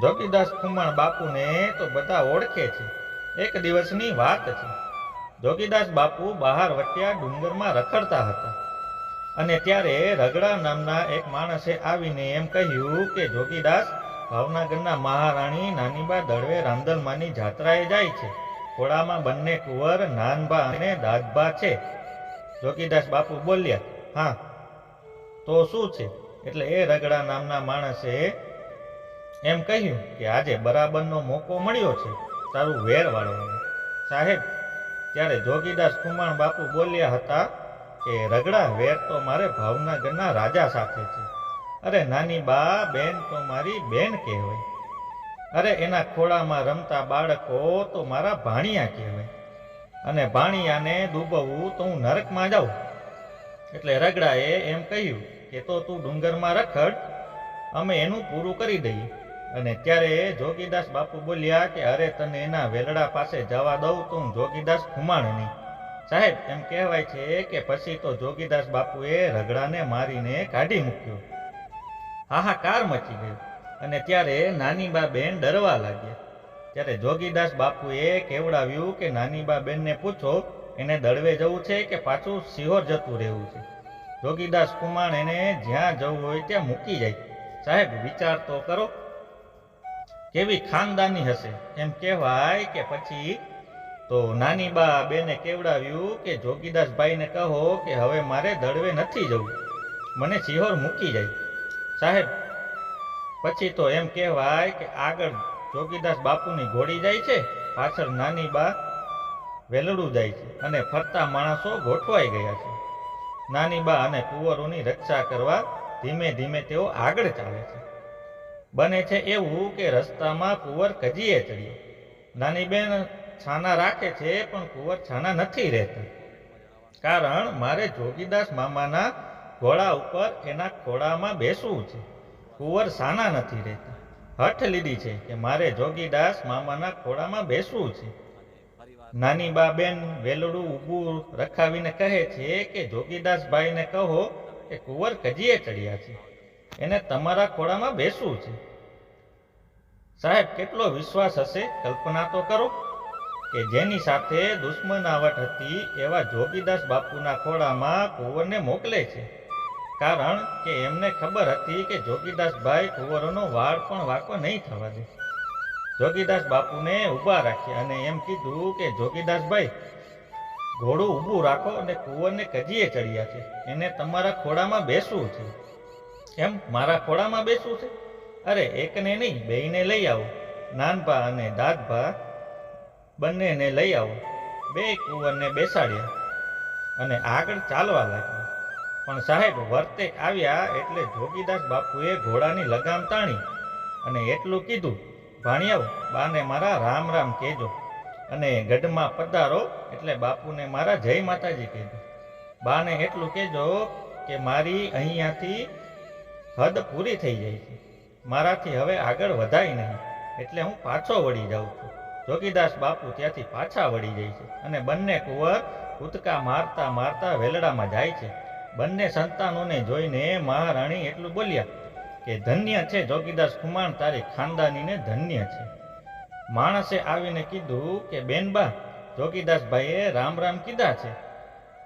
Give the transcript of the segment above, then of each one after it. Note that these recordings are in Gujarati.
જોગીદાસ ખુમાણ બાપુને તો બધા ઓળખે છે. એક દિવસની વાત છે. જોગીદાસ બાપુ બહાર વટ્યા ડુંગરમાં રખડતા હતા. અને ત્યારે રગડા નામના એક માણસે આવીને એમ કહ્યું કે, જોગીદાસ, ભાવનગરના મહારાણી નાનીબા દળવે રાંદલમાની જાત્રાએ જાય છે. ઘોડામાં બંને કુંવર નાનબા અને દાદબા છે. જોગીદાસ બાપુ બોલ્યા, હા, તો શું છે? એટલે એ રગડા નામના માણસે એમ કહ્યું કે આજે બરાબરનો મોકો મળ્યો છે તારું વેર વાળવાનો. સાહેબ, ત્યારે જોગીદાસ કુમાણ બાપુ બોલ્યા હતા કે રગડા વેર તો મારે ભાવનગરના રાજા સાથે છે. અરે નાની બા, બેન તો મારી બેન કહેવાય. અરે એના ખોળામાં રમતા બાળકો તો મારા ભાણિયા કહેવાય. અને ભાણિયાને ડૂબવવું તો હું નરકમાં જાઉં. એટલે રગડાએ એમ કહ્યું કે તો તું ડુંગરમાં રખડ, અમે એનું પૂરું કરી દઈએ. અને ત્યારે જોગીદાસ બાપુ બોલ્યા કે, અરે, તને એના વેલડા પાસે જવા દઉં તો હું જોગીદાસ ખુમાણ નહીં સાહેબ, એમ કહેવાય છે કે પછી તો જોગીદાસ બાપુએ રગડાને મારીને કાઢી મૂક્યો. હાહાકાર મચી ગયો અને ત્યારે નાનીબા બેન ડરવા લાગ્યા. ત્યારે જોગીદાસ બાપુએ કેવડાવ્યું કે નાનીબા બેનને પૂછો, એને દળવે જવું છે કે પાછું સિહોર જતું રહેવું છે? જોગીદાસ કુમાર એને જ્યાં જવું હોય ત્યાં મૂકી જાય. સાહેબ, વિચાર તો કરો. કેવી ખાનદાની હશે? એમ કહેવાય કે પછી તો નાની બા બેને કેવડાવ્યું કે, જોગીદાસભાઈને કહો કે, હવે મારે દળવે નથી જવું. મને સિહોર મૂકી જાય. સાહેબ, પછી તો એમ કહેવાય કે આગળ જોગીદાસ બાપુની ઘોડી જાય છે, પાછળ નાની બા વેલડું જાય છે અને ફરતા માણસો ગોઠવાઈ ગયા છે. નાની બા અને કુંવરોની રક્ષા કરવા ધીમે ધીમે તેઓ આગળ ચાલે છે. બને છે એવું કે રસ્તામાં કુંવર કજીએ ચડ્યો. નાની બેન છાના રાખે છે, પણ કુંવર છાના નથી રહેતા. કારણ મારે જોગીદાસ મામાના ઘોડા ઉપર એના ખોળામાં બેસવું છે. કુંવર સાના નથી રહેતા. હઠ લીધી છે કે મારે જોગીદાસ મામાના ખોળામાં બેસવું છે. નાની બા બેન વેલડું ઊભું રખાવીને કહે છે કે, જોગીદાસભાઈને કહો કે કુંવર કજીએ ચડ્યા છે. એને તમારા ખોળામાં બેસવું છે. સાહેબ, કેટલો વિશ્વાસ હશે? કલ્પના તો કરો કે જેની સાથે દુશ્મનાવટ હતી, એવા જોગીદાસ બાપુના ખોળામાં કુંવરને મોકલે છે. કારણ કે એમને ખબર હતી કે જોગીદાસભાઈ કુંવરોનો વાળ પણ વાંકો નહીં થવા દે. જોગીદાસ બાપુને ઊભા રાખ્યા અને એમ કીધું કે, જોગીદાસભાઈ, ઘોડું ઊભું રાખો અને કુંવરને કજીએ ચડ્યા છે. એને તમારા ખોળામાં બેસવું છે. એમ મારા ખોળામાં બેસવું છે? અરે, એકને નહીં, બેયને લઈ આવો. નાનભા અને દાદભા બંનેને લઈ આવો. બે કુંવરને બેસાડ્યા અને આગળ ચાલવા લાગ્યા. પણ સાહેબ, વર્તે આવ્યા એટલે જોગીદાસ બાપુએ ઘોડાની લગામ તાણી અને એટલું કીધું ભાણિયાઓ બાને મારા રામ રામ કહેજો. અને ગઢમાં પધારો એટલે બાપુને મારા જય માતાજી કહેજો. બાને એટલું કહેજો કે મારી અહીંયાથી હદ પૂરી થઈ જાય છે. મારાથી હવે આગળ વધાય નહીં, એટલે હું પાછો વળી જાઉં છું. જોગીદાસ બાપુ ત્યાંથી પાછા વળી જાય છે અને બંને કુંવર કૂદકા મારતા મારતા વેલડામાં જાય છે. બંને સંતાનોને જોઈને મહારાણી એટલું બોલ્યા કે, ધન્ય છે જોગીદાસ કુમાર તારી ખાનદાનીને ધન્ય છે. માણસે આવીને કીધું કે બેનબા જોગીદાસભાઈએ રામ રામ કીધા છે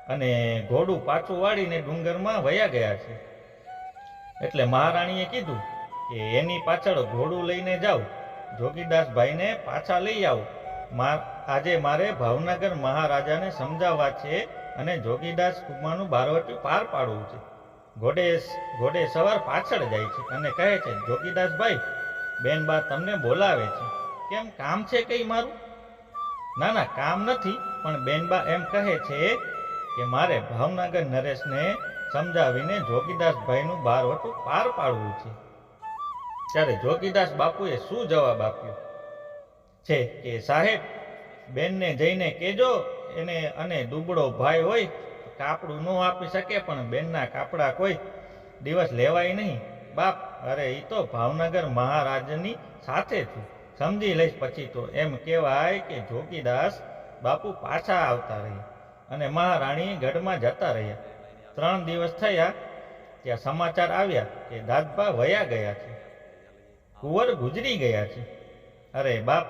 અને ઘોડું પાછું વાળીને ડુંગરમાં વયા ગયા છે. એટલે મહારાણીએ કીધું કે એની પાછળ ઘોડું લઈને જાઓ. જોગીદાસભાઈને પાછા લઈ આવો. મા, આજે મારે ભાવનગર મહારાજાને સમજાવવા છે અને જોગીદાસ કુમારનું બારવટી પાર પાડવું છે. ઘોડે ઘોડે સવાર પાછળ જાય છે અને કહે છે, જોગીદાસભાઈ, બેનબા તમને બોલાવે છે. કેમ કામ છે કંઈ મારું? ના ના, કામ નથી, પણ બેનબા એમ કહે છે કે મારે ભાવનગર નરેશને સમજાવીને જોગીદાસભાઈનું બારવટું પાર પાડવું છે. ત્યારે જોગીદાસ બાપુએ શું જવાબ આપ્યો? છે કે, સાહેબ, બેનને જઈને કહેજો, એને અને દુબળો ભાઈ હોય, કાપડું ન આપી શકે, પણ બેનના કાપડા કોઈ દિવસ લેવાય નહીં. બાપ, અરે એ તો ભાવનગર મહારાજની સાથે છું. સમજી લઈશ પછી તો. એમ કહેવાય કે જોગીદાસ બાપુ પાછા આવતા રહ્યા અને મહારાણી ગઢમાં જતા રહ્યા. ત્રણ દિવસ થયા, ત્યાં સમાચાર આવ્યા કે દાદભા વયા ગયા છે. કુંવર ગુજરી ગયા છે. અરે બાપ,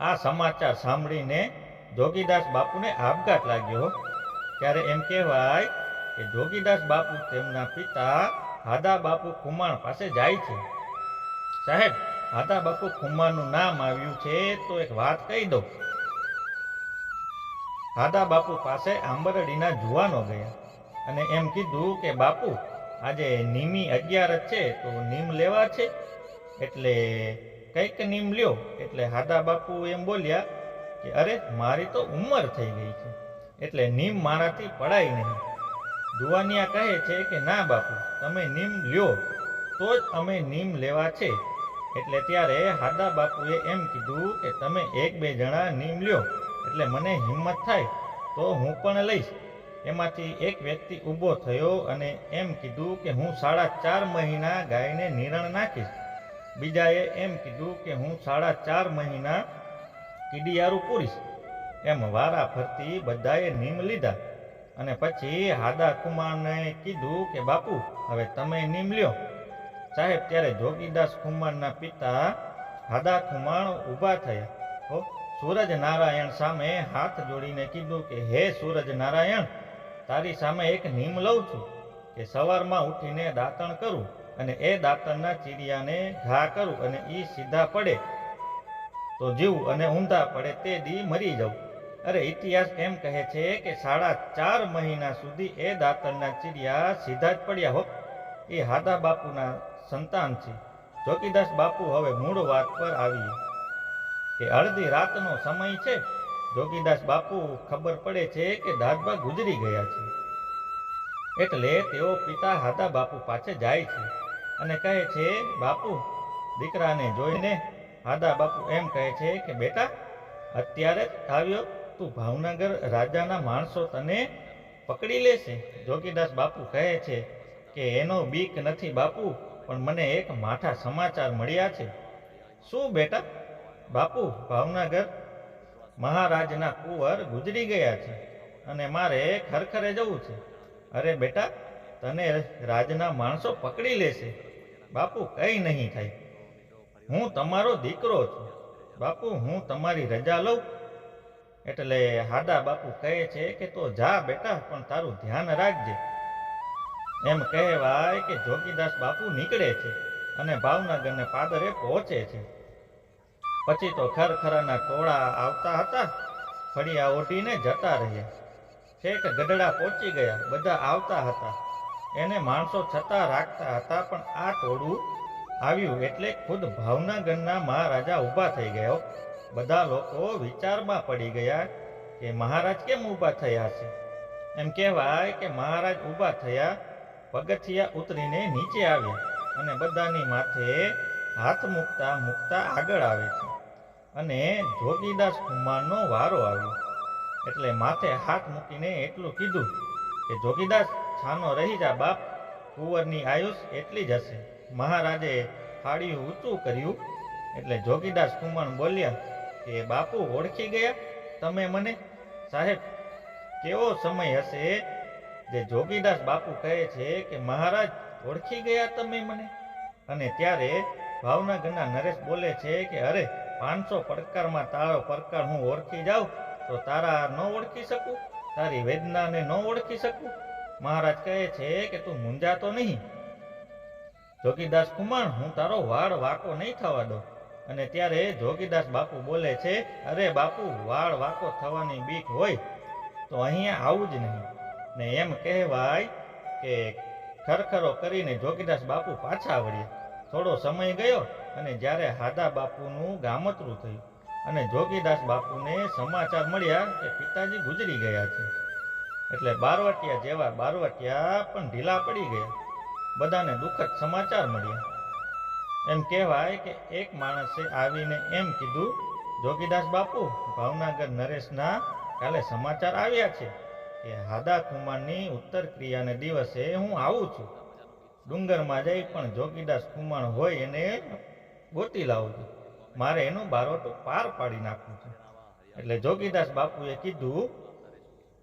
આ સમાચાર સાંભળીને જોગીદાસ બાપુને આપઘાત લાગ્યો ત્યારે એમ કહેવાય કે જોગીદાસ બાપુ તેમના પિતા હાદા બાપુ ખુમાણ પાસે જાય છે. સાહેબ, હાદા બાપુ ખુમાણનું નામ આવ્યું છે તો એક વાત કહી દઉં. હાદા બાપુ પાસે આંબરડીના જુવાનો ગયા. અને એમ કીધું કે, બાપુ, આજે નીમી અગિયાર છે, તો નીમ લેવા છે. એટલે કંઈક નીમ લ્યો. એટલે હાદા બાપુ એમ બોલ્યા કે, અરે, મારી તો ઉંમર થઈ ગઈ છે, એટલે નીમ મારાથી પડાય નહીં. જુવાનિયા કહે છે કે, ના બાપુ, તમે નીમ લ્યો, તો જ અમે નીમ લેવા છે. એટલે ત્યારે હાદા બાપુએ એમ કીધું કે, તમે એક બે જણા નીમ લ્યો, એટલે મને હિંમત થાય, તો હું પણ લઈશ. એમાંથી એક વ્યક્તિ ઊભો થયો અને એમ કીધું કે હું સાડા ચાર મહિના ગાયને નિરણ નાખીશ. બીજાએ એમ કીધું કે હું સાડા ચાર મહિના કીડિયારું પૂરીશ. એમ વારા ફરતી બધાએ નીમ લીધા અને પછી હાદા કુમારને કીધું કે, બાપુ, હવે તમે નીમ લ્યો. સાહેબ ત્યારે જોગીદાસ કુમારના પિતા હાદા કુમાર ઊભા થયા. સૂરજ નારાયણ સામે હાથ જોડીને કીધું કે, હે સૂરજ નારાયણ તારી સામે એક નિમ લઉં છું કે સવારમાં ઉઠીને દાંતણ કરું અને એ દાંતણના ચીડિયાને ઘા કરું અને એ સીધા પડે. તો જીવું અને ઊંધા પડે તે દી મરી જાઉં અરે ઇતિહાસ એમ કહે છે કે સાડા ચાર મહિના સુધી એ દાંતણના ચીડિયા સીધા જ પડ્યા હો. એ હાદા બાપુના સંતાન છે. ચોકીદાસ બાપુ હવે મૂળ વાત પર આવીએ. કે અડધી રાતનો સમય છે. જોગીદાસ બાપુ ખબર પડે છે કે દાદબા ગુજરી ગયા છે. એટલે તેઓ પિતા હાદા બાપુ પાસે જાય છે અને કહે છે, બાપુ, દીકરાને જોઈને હાદા બાપુ એમ કહે છે કે, બેટા, અત્યારે જ આવ્યો તું ભાવનગર રાજાના માણસો તને પકડી લેશે. જોગીદાસ બાપુ કહે છે કે, એનો બીક નથી બાપુ, પણ મને એક માઠા સમાચાર મળ્યા છે. શું બેટા? બાપુ, ભાવનગર મહારાજના કુંવર ગુજરી ગયા છે અને મારે ખરખરે જવું છે. અરે બેટા, તને રાજના માણસો પકડી લેશે. બાપુ, કંઈ નહીં થાય. હું તમારો દીકરો છું. બાપુ, હું તમારી રજા લઉં. એટલે હાદા બાપુ કહે છે કે તો જા બેટા, પણ તારું ધ્યાન રાખજે. એમ કહેવાય કે જોગીદાસ બાપુ નીકળે છે અને ભાવનગરને પાદરે પહોંચે છે. પછી તો ખરખરાના ટોળા આવતા હતા, ફળિયા ઓઢીને જતા રહ્યા. છેક ગઢડા પહોંચી ગયા, બધા આવતા હતા. એને માણસો છતાં રાખતા હતા, પણ આ ટોળું આવ્યું એટલે ખુદ ભાવનગરના મહારાજા ઊભા થઈ ગયો. બધા લોકો વિચારમાં પડી ગયા કે મહારાજ કેમ ઊભા થયા છે? એમ કહેવાય કે મહારાજ ઊભા થયા, પગથિયા ઉતરીને નીચે આવ્યા અને બધાની માથે હાથ મૂકતા મૂકતા આગળ આવે છે. અને જોગીદાસ કુમારનો વારો આવ્યો. એટલે માથે હાથ મૂકીને એટલું કીધું કે જોગીદાસ છાનો રહી જા બાપ, કુંવરની આયુષ એટલી જ હશે. મહારાજે ફાળિયું ઊંચું કર્યું. એટલે જોગીદાસ કુમાર બોલ્યા કે, બાપુ, ઓળખી ગયા તમે મને? સાહેબ, કેવો સમય હશે જે જોગીદાસ બાપુ કહે છે કે, મહારાજ, ઓળખી ગયા તમે મને? અને ત્યારે ભાવનગરના નરેશ બોલે છે કે, અરે પાંચસો પડકારમાં તારો પડકાર હું ઓળખી જાઉં, તો તારા ન ઓળખી શકું, તારી વેદનાને ન ઓળખી શકું. મહારાજ કહે છે કે તું મૂંઝાતો નહીં. જોગીદાસ કુમાર, હું તારો વાળ વાકો નહીં થવા દઉં. અને ત્યારે જોગીદાસ બાપુ બોલે છે, અરે બાપુ, વાળ વાકો થવાની બીક હોય તો અહીંયા આવું જ નહીં. ને એમ કહેવાય કે ખરખરો કરીને જોગીદાસ બાપુ પાછા વળ્યા થોડો સમય ગયો અને જ્યારે હાદા બાપુનું ગામતરું થયું અને જોગીદાસ બાપુને સમાચાર મળ્યા કે પિતાજી ગુજરી ગયા છે. એટલે બારવટિયા જેવા બારવટિયા પણ ઢીલા પડી ગયા. બધાને દુઃખદ સમાચાર મળ્યા. એમ કહેવાય કે એક માણસે આવીને એમ કીધું, જોગીદાસ બાપુ, ભાવનગર નરેશના કાલે સમાચાર આવ્યા છે કે હાદા કુમારની ઉત્તર ક્રિયાને દિવસે હું આવું છું. ડુંગરમાં જઈ પણ જોગીદાસ કુમાર હોય એને ગોતી લાવું છું મારે એનું બારોટો પાર પાડી નાખવું છે. એટલે જોગીદાસ બાપુએ કીધું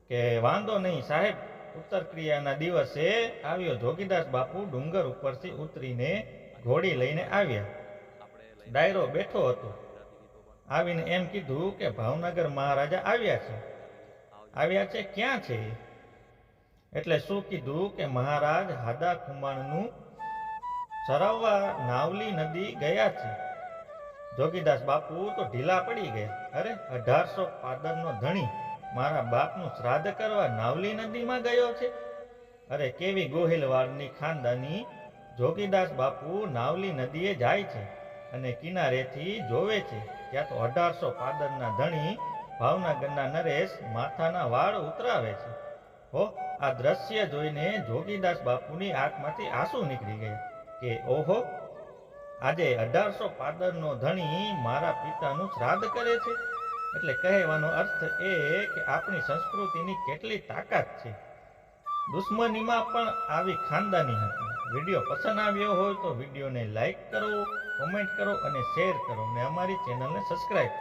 કે વાંધો નહીં સાહેબ ઉત્તર ક્રિયાના દિવસે આવ્યો જોગીદાસ બાપુ ડુંગર ઉપરથી ઉતરીને ઘોડી લઈને આવ્યા. ડાયરો બેઠો હતો. આવીને એમ કીધું કે ભાવનગર મહારાજા આવ્યા છે. આવ્યા છે ક્યાં છે? એટલે શું કીધું કે મહારાજ હાદા ખુમાણનું સરાવવા નાવલી નદી ગયા છે. જોગીદાસ બાપુ તો ઢીલા પડી ગયા. અરે, અઢારસો પાદરનો ધણી મારા બાપનું શ્રાદ્ધ કરવા નાવલી નદીમાં ગયો છે? અરે, કેવી ગોહિલવાડની ખાનદાની જોગીદાસ બાપુ નાવલી નદીએ જાય છે અને કિનારેથી જોવે છે. ત્યાં તો અઢારસો પાદરના ધણી ભાવનગરના નરેશ માથાના વાળ ઉતરાવે છે. હો, આ દ્રશ્ય જોઈને જોગીદાસ બાપુની આંખમાંથી આંસુ નીકળી ગયા. કે ઓહો, આજે અઢારસો પાદરનો ધણી મારા પિતાનું શ્રાદ્ધ કરે છે. એટલે કહેવાનો અર્થ એ કે આપણી સંસ્કૃતિની કેટલી તાકાત છે. દુશ્મનીમાં પણ આવી ખાનદાની હતી. વીડિયો પસંદ આવ્યો હોય તો વિડીયોને લાઈક કરો, કોમેન્ટ કરો અને શેર કરો અને અમારી ચેનલને સબસ્ક્રાઈબ